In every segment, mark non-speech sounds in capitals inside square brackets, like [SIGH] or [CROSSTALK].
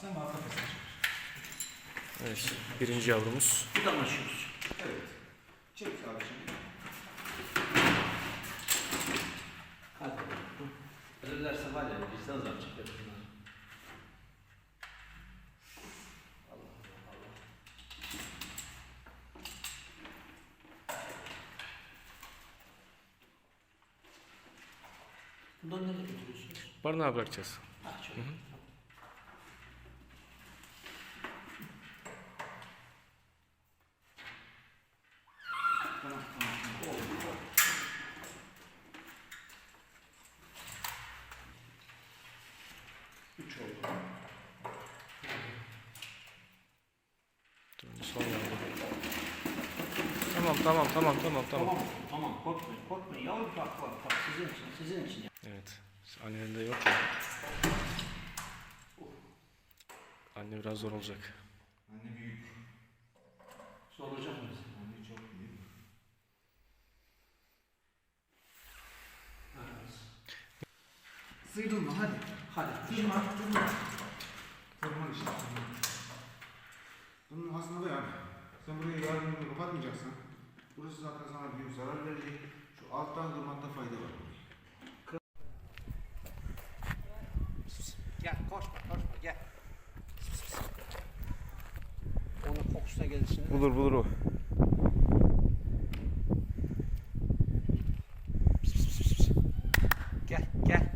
Sen arka çevir. Evet. Birinci yavrumuz. Buradan açıyoruz. Evet. Çek abi şimdi. Hadi. Ölürlerse var ya vicdan azap çeker bunlar. Allah Allah Allah. Bundan nereye götürüyorsunuz? Barınağa bırakacağız. Ha şöyle. Tamam 3 oldu. Son yandı. Tamam tamam tamam tamam tamam. Tamam tamam korkmayın korkmayın. Yavrum bak bak bak sizin için sizin için. Evet. Annenin de yok ya. Anne biraz zor olacak. Anne büyük. Zor olacak mı? Anne çok büyük. Evet. Sıyrılma hadi. Hadi. Durma, durma. Durma işte. Bunun aslında bu yani. Sen buraya yardımını kapatmayacaksan, burası zaten sana büyük zarar verecek. Şu alttan durmakta fayda var. Gel koşma koşma gel. Onun kokusuna gelir şimdi. Bulur bulur o. Gel gel.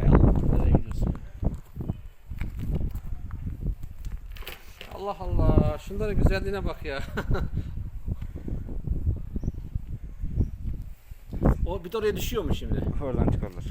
Hay Allah nereye gidiyorsun? Allah Allah şunların güzelliğine bak ya. [LAUGHS] o bir de oraya düşüyor mu şimdi? Oradan çıkarlar.